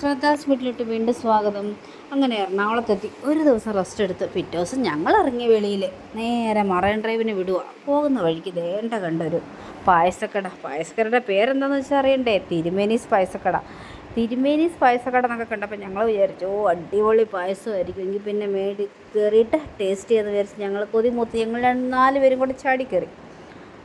ശ്രദ്ധാസ് വീട്ടിലോട്ട് വീണ്ടും സ്വാഗതം. അങ്ങനെ എറണാകുളത്തെത്തി. ഒരു ദിവസം റെസ്റ്റ് എടുത്ത് പിറ്റേ ദിവസം ഞങ്ങൾ ഇറങ്ങിയ വെളിയിൽ നേരെ മറൈൻ ഡ്രൈവിന് വിടുക പോകുന്ന വഴിക്ക് ദേണ്ട കണ്ടൊരു പായസക്കട. പായസക്കടയുടെ പേരെന്താണെന്ന് വെച്ചാൽ അറിയണ്ടേ? തിരുമേനീസ് പായസക്കട. തിരുമേനീസ് പായസക്കട എന്നൊക്കെ കണ്ടപ്പോൾ ഞങ്ങൾ വിചാരിച്ചു ഓ അടിപൊളി പായസമായിരിക്കും. എങ്കിൽ പിന്നെ മേടി കയറിയിട്ട് ടേസ്റ്റ് ചെയ്യാന്ന് വിചാരിച്ച് ഞങ്ങൾ കൊതി മൂത്ത് ഞങ്ങൾ നാല് പേരും കൂടെ ചാടി കയറി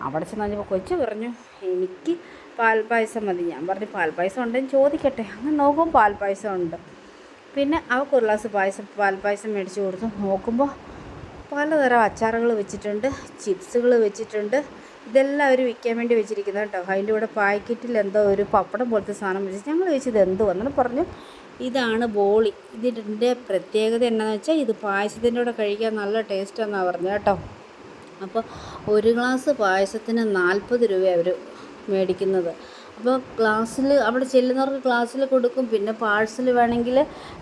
അവിടെ ചെന്ന് കഴിഞ്ഞപ്പോൾ കൊച്ചു പറഞ്ഞു എനിക്ക് പാൽപ്പായസം മതി. ഞാൻ പറഞ്ഞു പാൽപ്പായസം ഉണ്ടെന്ന് ചോദിക്കട്ടെ. അങ്ങനെ നോക്കും പാൽപ്പായസം ഉണ്ട്. പിന്നെ അവൾക്ക് ഒരു പായസം പാൽപ്പായസം മേടിച്ച് കൊടുത്തു. നോക്കുമ്പോൾ പലതരം അച്ചാറുകൾ വെച്ചിട്ടുണ്ട് ചിപ്സുകൾ വെച്ചിട്ടുണ്ട്. ഇതെല്ലാം അവർ വിൽക്കാൻ വേണ്ടി വെച്ചിരിക്കുന്നത് കേട്ടോ. അതിന്റെ കൂടെ പാക്കറ്റിൽ എന്തോ ഒരു പപ്പടം പോലത്തെ സാധനം വെച്ച് ഞങ്ങൾ ചോദിച്ചത് എന്തോ എന്നിട്ട് പറഞ്ഞു ഇതാണ് ബോളി. ഇതിന്റെ പ്രത്യേകത എന്നാന്ന് വെച്ചാൽ ഇത് പായസത്തിന്റെ കൂടെ കഴിക്കാൻ നല്ല ടേസ്റ്റാണെന്നാണ് പറഞ്ഞത് കേട്ടോ. അപ്പോൾ ഒരു ഗ്ലാസ് പായസത്തിന് നാൽപ്പത് രൂപ അവർ മേടിക്കുന്നത്. അപ്പോൾ ഗ്ലാസ്സിൽ അവിടെ ചെല്ലുന്നവർക്ക് ഗ്ലാസ്സിൽ കൊടുക്കും. പിന്നെ പാഴ്സൽ വേണമെങ്കിൽ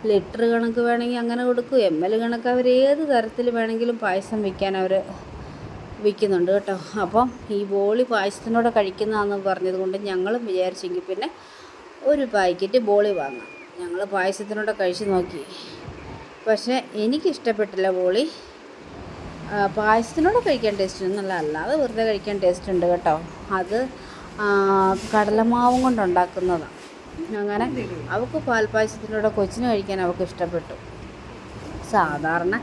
ലിറ്റർ കണക്ക് വേണമെങ്കിൽ അങ്ങനെ കൊടുക്കും. എം എൽ കണക്ക് അവർ ഏത് തരത്തിൽ വേണമെങ്കിലും പായസം വിൽക്കാൻ അവർ വിൽക്കുന്നുണ്ട് കേട്ടോ. അപ്പം ഈ ബോളി പായസത്തിനോടെ കഴിക്കുന്നതാണെന്ന് പറഞ്ഞത് കൊണ്ട് ഞങ്ങളും വിചാരിച്ചെങ്കിൽ പിന്നെ ഒരു പാക്കറ്റ് ബോളി വാങ്ങാം. ഞങ്ങൾ പായസത്തിനോടെ കഴിച്ച് നോക്കി. പക്ഷേ എനിക്കിഷ്ടപ്പെട്ടില്ല ബോളി. പായസത്തിനോട് കഴിക്കാൻ ടേസ്റ്റ് ഒന്നുമല്ല അല്ലാതെ വെറുതെ കഴിക്കാൻ ടേസ്റ്റ് ഉണ്ട് കേട്ടോ. അത് കടലമാവും കൊണ്ടുണ്ടാക്കുന്നതാണ് അങ്ങനെ അവൾക്ക് പാൽപ്പായസത്തിലൂടെ കൊച്ചിന് കഴിക്കാൻ അവൾക്ക് ഇഷ്ടപ്പെട്ടു. സാധാരണ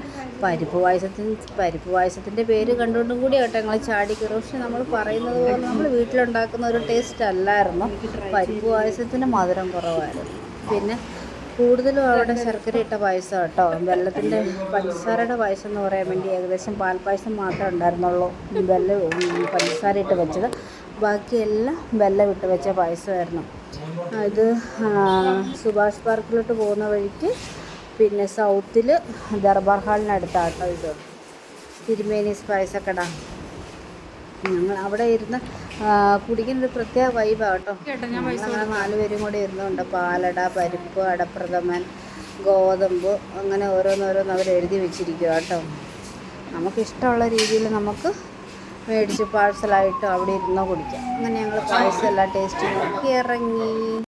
പരിപ്പ് പായസത്തിന് പരിപ്പ് പായസത്തിന്റെ പേര് കണ്ടുകൊണ്ടും കൂടി കേട്ടോ ഞങ്ങൾ ചാടി കയറി. പക്ഷെ നമ്മൾ പറയുന്നത് പോലെ നമ്മൾ വീട്ടിലുണ്ടാക്കുന്ന ഒരു ടേസ്റ്റ് അല്ലായിരുന്നു. പരിപ്പ് പായസത്തിന് മധുരം കുറവായിരുന്നു. പിന്നെ കൂടുതലും അവിടെ ശർക്കര ഇട്ട പായസം കേട്ടോ വെള്ളത്തിന്റെ പഞ്ചസാരയുടെ പായസം എന്ന് പറയാൻ വേണ്ടി ഏകദേശം പാൽപ്പായസം മാത്രമേ ഉണ്ടായിരുന്നുള്ളൂ. വെള്ളം പഞ്ചസാര ഇട്ട് വെച്ചത്. ബാക്കിയെല്ലാം വെള്ളം ഇട്ട് വെച്ച പായസമായിരുന്നു. ഇത് സുഭാഷ് പാർക്കിലോട്ട് പോകുന്ന വഴിക്ക് പിന്നെ സൗത്തിൽ ദർബാർ ഹാളിനടുത്താട്ടോ ഇത്. തിരുമേനീസ് പായസക്കട. ഞങ്ങൾ അവിടെ ഇരുന്ന് ആ, കുടിക്കുന്ന ഒരു പ്രത്യേക വൈബാണ് കേട്ടോ. ഞങ്ങൾ നാലുപേരും കൂടെ ഇരുന്നുണ്ട്. പാലട പരിപ്പ് അടപ്രഥമൻ ഗോതമ്പ് അങ്ങനെ ഓരോന്നോരോന്ന് അവർ എഴുതി വെച്ചിരിക്കുക കേട്ടോ. നമുക്കിഷ്ടമുള്ള രീതിയിൽ നമുക്ക് മേടിച്ച് പാഴ്സലായിട്ട് അവിടെ ഇരുന്ന് കുടിക്കാം. അങ്ങനെ ഞങ്ങൾ പാഴ്സൽ ടേസ്റ്റ് നോക്കി ഇറങ്ങി.